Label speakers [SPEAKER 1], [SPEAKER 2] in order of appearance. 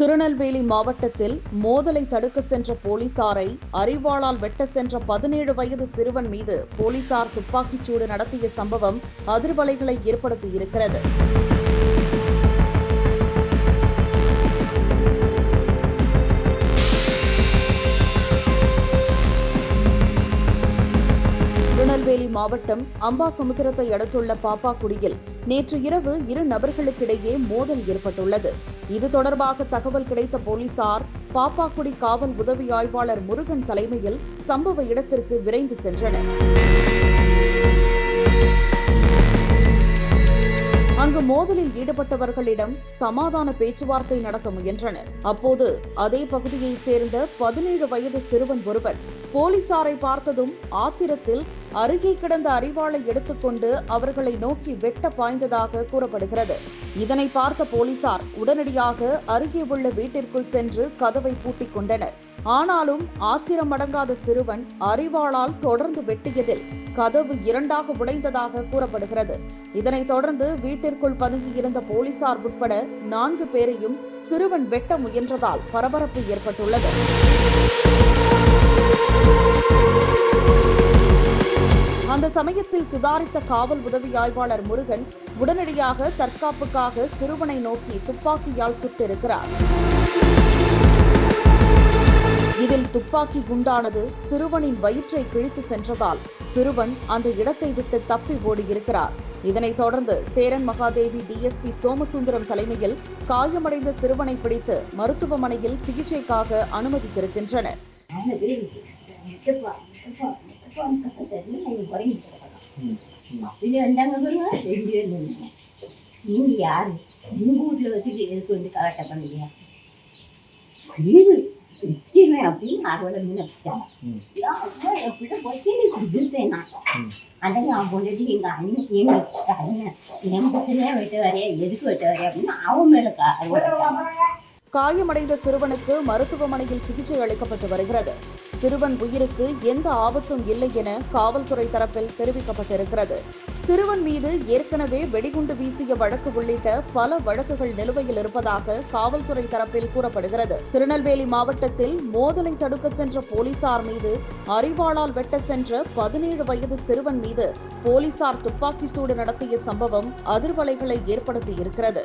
[SPEAKER 1] திருநெல்வேலி மாவட்டத்தில் மோதலை தடுக்க சென்ற போலீசாரை அரிவாளால் வெட்ட சென்ற பதினேழு வயது சிறுவன் மீது போலீசார் துப்பாக்கிச்சூடு நடத்திய சம்பவம் அதிர்வலைகளை ஏற்படுத்தியிருக்கிறது. திருநெல்வேலி மாவட்டம் அம்பாசமுத்திரத்தை அடுத்துள்ள பாப்பாக்குடியில் நேற்று இரவு இரு நபர்களுக்கிடையே மோதல் ஏற்பட்டுள்ளது. இது தொடர்பாக தகவல் கிடைத்த போலீசார் பாப்பாக்குடி காவல் உதவி ஆய்வாளர் முருகன் தலைமையில் சம்பவ இடத்திற்கு விரைந்து சென்றனர். அங்கு மோதலில் ஈடுபட்டவர்களிடம் சமாதான பேச்சுவார்த்தை நடத்த முயன்றனர். அப்போது அதே பகுதியைச் சேர்ந்த பதினேழு வயது சிறுவன் ஒருவன் போலீசாரை பார்த்ததும் ஆத்திரத்தில் அருகே கிடந்த அறிவாளை எடுத்துக்கொண்டு அவர்களை நோக்கி வெட்ட பாய்ந்ததாக கூறப்படுகிறது. இதனை பார்த்த போலீசார் உடனடியாக அருகே உள்ள வீட்டிற்குள் சென்று கதவை பூட்டிக் கொண்டனர். ஆனாலும் ஆத்திரம் அடங்காத சிறுவன் அறிவாளால் தொடர்ந்து வெட்டியதில் கதவு இரண்டாக உடைந்ததாக கூறப்படுகிறது. இதனைத் தொடர்ந்து வீட்டிற்குள் பதுங்கியிருந்த போலீசார் உட்பட நான்கு பேரையும் சிறுவன் வெட்ட முயன்றதால் பரபரப்பு ஏற்பட்டுள்ளது. அந்த சமயத்தில் சுதாரித்த காவல் உதவி ஆய்வாளர் முருகன் உடனடியாக தற்காப்புக்காக சிறுவனை நோக்கி துப்பாக்கியால் சுட்டிருக்கிறார். இதில் துப்பாக்கி குண்டானது சிறுவனின் வயிற்றை கிழித்து சென்றதால் சிறுவன் அந்த இடத்தை விட்டு தப்பி ஓடியிருக்கிறார். இதனைத் தொடர்ந்து சேரன் மகாதேவி டிஎஸ்பி சோமசுந்தரம் தலைமையில் காயமடைந்த சிறுவனை பிடித்து மருத்துவமனையில் சிகிச்சைக்காக அனுமதித்திருக்கின்றனர்.
[SPEAKER 2] நீங்க யாரு? உங்க வீட்டில் வச்சுட்டு எதுக்கு வந்து கலாட்டம் பண்ணுவீங்க வீடு வச்சிருவேன் அப்படின்னு அறுவடை மீன் வச்சுட்டாங்க எப்படி வச்சு கொடுத்துருப்பேன் நான் அதான் அவன் கொண்டுட்டு எங்கள் அண்ணன் எங்க அண்ணன் என் பசங்க வெட்ட வரையா எதுக்கு வெட்ட வரையா அப்படின்னு அவன் மேல கா-
[SPEAKER 1] காயமடைந்த சிறுவனுக்கு மருத்துவமனையில் சிகிச்சை அளிக்கப்பட்டு வருகிறது. சிறுவன் உயிருக்கு எந்த ஆபத்தும் இல்லை என காவல்துறை தரப்பில் தெரிவிக்கப்பட்டிருக்கிறது. சிறுவன் மீது ஏற்கனவே வெடிகுண்டு வீசிய வழக்கு உள்ளிட்ட பல வழக்குகள் நிலுவையில் இருப்பதாக காவல்துறை தரப்பில் கூறப்படுகிறது. திருநெல்வேலி மாவட்டத்தில் மோதலை தடுக்க சென்ற போலீசார் மீது அறிவாளால் வெட்ட சென்ற பதினேழு வயது சிறுவன் மீது போலீசார் துப்பாக்கி சூடு நடத்திய சம்பவம் அதிர்வலைகளை ஏற்படுத்தியிருக்கிறது